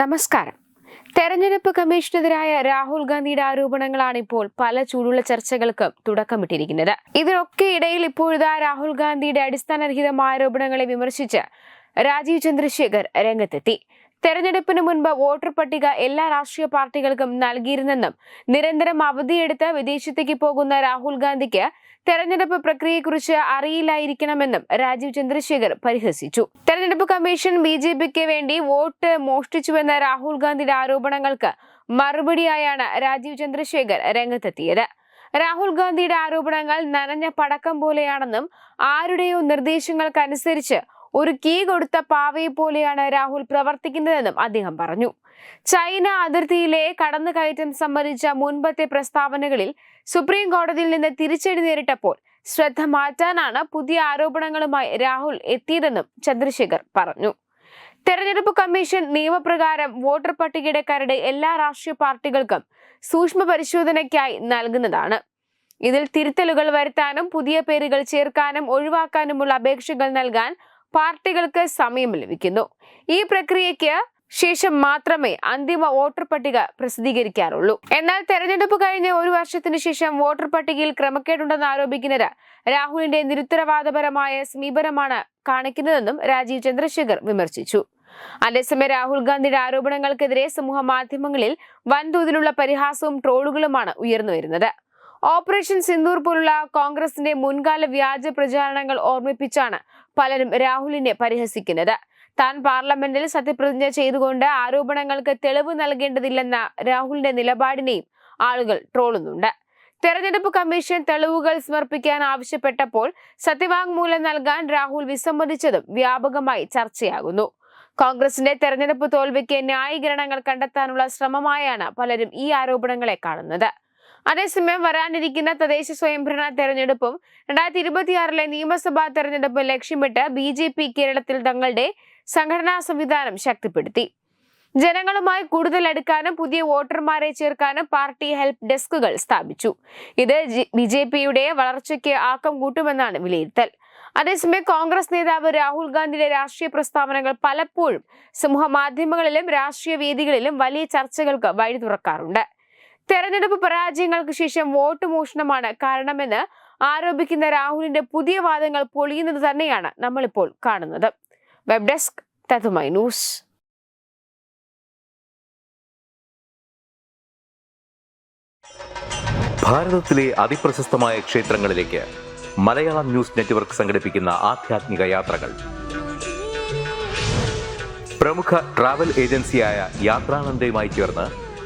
നമസ്കാരം. തെരഞ്ഞെടുപ്പ് കമ്മീഷനെതിരായ രാഹുൽ ഗാന്ധിയുടെ ആരോപണങ്ങളാണ് ഇപ്പോൾ പല ചൂടുള്ള ചർച്ചകൾക്കും തുടക്കമിട്ടിരിക്കുന്നത്. ഇതിനൊക്കെ ഇടയിൽ ഇപ്പോഴിതാ രാഹുൽ ഗാന്ധിയുടെ അടിസ്ഥാനരഹിതമായ ആരോപണങ്ങളെ വിമർശിച്ച് രാജീവ് ചന്ദ്രശേഖർ രംഗത്തെത്തി. തെരഞ്ഞെടുപ്പിന് മുൻപ് വോട്ടർ പട്ടിക എല്ലാ രാഷ്ട്രീയ പാർട്ടികൾക്കും നൽകിയിരുന്നെന്നും നിരന്തരം അവധിയെടുത്ത് വിദേശത്തേക്ക് പോകുന്ന രാഹുൽ ഗാന്ധിക്ക് തെരഞ്ഞെടുപ്പ് പ്രക്രിയയെക്കുറിച്ച് അറിയില്ലായിരിക്കണമെന്നും രാജീവ് ചന്ദ്രശേഖർ പരിഹസിച്ചു. തെരഞ്ഞെടുപ്പ് കമ്മീഷൻ ബി ജെ പിക്ക് വേണ്ടി വോട്ട് മോഷ്ടിച്ചുവെന്ന രാഹുൽ ഗാന്ധിയുടെ ആരോപണങ്ങൾക്ക് മറുപടിയായാണ് രാജീവ് ചന്ദ്രശേഖർ രംഗത്തെത്തിയത്. രാഹുൽ ഗാന്ധിയുടെ ആരോപണങ്ങൾ നനഞ്ഞ പടക്കം പോലെയാണെന്നും ആരുടെയോ നിർദ്ദേശങ്ങൾക്കനുസരിച്ച് ഒരു കീ കൊടുത്ത പാവയെ പോലെയാണ് രാഹുൽ പ്രവർത്തിക്കുന്നതെന്നും അദ്ദേഹം പറഞ്ഞു. ചൈന അതിർത്തിയിലെ കടന്നുകയറ്റം സംബന്ധിച്ച മുൻപത്തെ പ്രസ്താവനകളിൽ സുപ്രീം കോടതിയിൽ നിന്ന് തിരിച്ചടി നേരിട്ടപ്പോൾ ശ്രദ്ധ മാറ്റാനാണ് പുതിയ ആരോപണങ്ങളുമായി രാഹുൽ എത്തിയതെന്നും ചന്ദ്രശേഖർ പറഞ്ഞു. തെരഞ്ഞെടുപ്പ് കമ്മീഷൻ നിയമപ്രകാരം വോട്ടർ പട്ടികയുടെ കരട് എല്ലാ രാഷ്ട്രീയ പാർട്ടികൾക്കും സൂക്ഷ്മ പരിശോധനയ്ക്കായി നൽകുന്നതാണ്. ഇതിൽ തിരുത്തലുകൾ വരുത്താനും പുതിയ പേരുകൾ ചേർക്കാനും ഒഴിവാക്കാനുമുള്ള അപേക്ഷകൾ നൽകാൻ പാർട്ടികൾക്ക് സമയം ലഭിക്കുന്നു. ഈ പ്രക്രിയയ്ക്ക് ശേഷം മാത്രമേ അന്തിമ വോട്ടർ പട്ടിക പ്രസിദ്ധീകരിക്കാറുള്ളൂ. എന്നാൽ തെരഞ്ഞെടുപ്പ് കഴിഞ്ഞ ഒരു വർഷത്തിനു ശേഷം വോട്ടർ പട്ടികയിൽ ക്രമക്കേടുണ്ടെന്ന് ആരോപിക്കുന്നത് രാഹുലിന്റെ നിരുത്തരവാദപരമായ സമീപനമാണ് കാണിക്കുന്നതെന്നും രാജീവ് ചന്ദ്രശേഖർ വിമർശിച്ചു. അതേസമയം രാഹുൽ ഗാന്ധിയുടെ ആരോപണങ്ങൾക്കെതിരെ സമൂഹ മാധ്യമങ്ങളിൽ വൻതോതിലുള്ള പരിഹാസവും ട്രോളുകളുമാണ് ഉയർന്നു വരുന്നത്. ഓപ്പറേഷൻ സിന്ദൂർ പോലുള്ള കോൺഗ്രസിന്റെ മുൻകാല വ്യാജ പ്രചാരണങ്ങൾ ഓർമ്മിപ്പിച്ചാണ് പലരും രാഹുലിനെ പരിഹസിക്കുന്നത്. താൻ പാർലമെന്റിൽ സത്യപ്രതിജ്ഞ ചെയ്തുകൊണ്ട് ആരോപണങ്ങൾക്ക് തെളിവ് നൽകേണ്ടതില്ലെന്ന രാഹുലിന്റെ നിലപാടിനെയും ആളുകൾ ട്രോളുന്നുണ്ട്. തെരഞ്ഞെടുപ്പ് കമ്മീഷൻ തെളിവുകൾ സമർപ്പിക്കാൻ ആവശ്യപ്പെട്ടപ്പോൾ സത്യവാങ്മൂലം നൽകാൻ രാഹുൽ വിസമ്മതിച്ചതും വ്യാപകമായി ചർച്ചയാകുന്നു. കോൺഗ്രസിന്റെ തെരഞ്ഞെടുപ്പ് തോൽവിക്ക് ന്യായീകരണങ്ങൾ കണ്ടെത്താനുള്ള ശ്രമമായാണ് പലരും ഈ ആരോപണങ്ങളെ കാണുന്നത്. അതേസമയം വരാനിരിക്കുന്ന തദ്ദേശ സ്വയംഭരണ തെരഞ്ഞെടുപ്പും രണ്ടായിരത്തി ഇരുപത്തിയാറിലെ നിയമസഭാ തെരഞ്ഞെടുപ്പും ലക്ഷ്യമിട്ട് ബി ജെ പി കേരളത്തിൽ തങ്ങളുടെ സംഘടനാ സംവിധാനം ശക്തിപ്പെടുത്തി. ജനങ്ങളുമായി കൂടുതൽ അടുക്കാനും പുതിയ വോട്ടർമാരെ ചേർക്കാനും പാർട്ടി ഹെൽപ്പ് ഡെസ്കുകൾ സ്ഥാപിച്ചു. ഇത് ബി ജെ പിയുടെ വളർച്ചയ്ക്ക് ആക്കം കൂട്ടുമെന്നാണ് വിലയിരുത്തൽ. അതേസമയം കോൺഗ്രസ് നേതാവ് രാഹുൽ ഗാന്ധിയുടെ രാഷ്ട്രീയ പ്രസ്താവനകൾ പലപ്പോഴും സമൂഹ മാധ്യമങ്ങളിലും രാഷ്ട്രീയ വേദികളിലും വലിയ ചർച്ചകൾക്ക് വഴി തുറക്കാറുണ്ട് തെരഞ്ഞെടുപ്പ് പരാജയങ്ങൾക്ക് ശേഷം വോട്ട് മോഷണമാണ് കാരണമെന്ന് ആരോപിക്കുന്ന രാഹുലിന്റെ പുതിയ വാദങ്ങൾ പൊളിയുന്നത് തന്നെയാണ് നമ്മളിപ്പോൾ കാണുന്നത്. വെബ് ഡെസ്ക് തതുമൈ ന്യൂസ് അതിപ്രശസ്തമായ ക്ഷേത്രങ്ങളിലേക്ക് മലയാളം ന്യൂസ് നെറ്റ്വർക്ക് പ്രമുഖ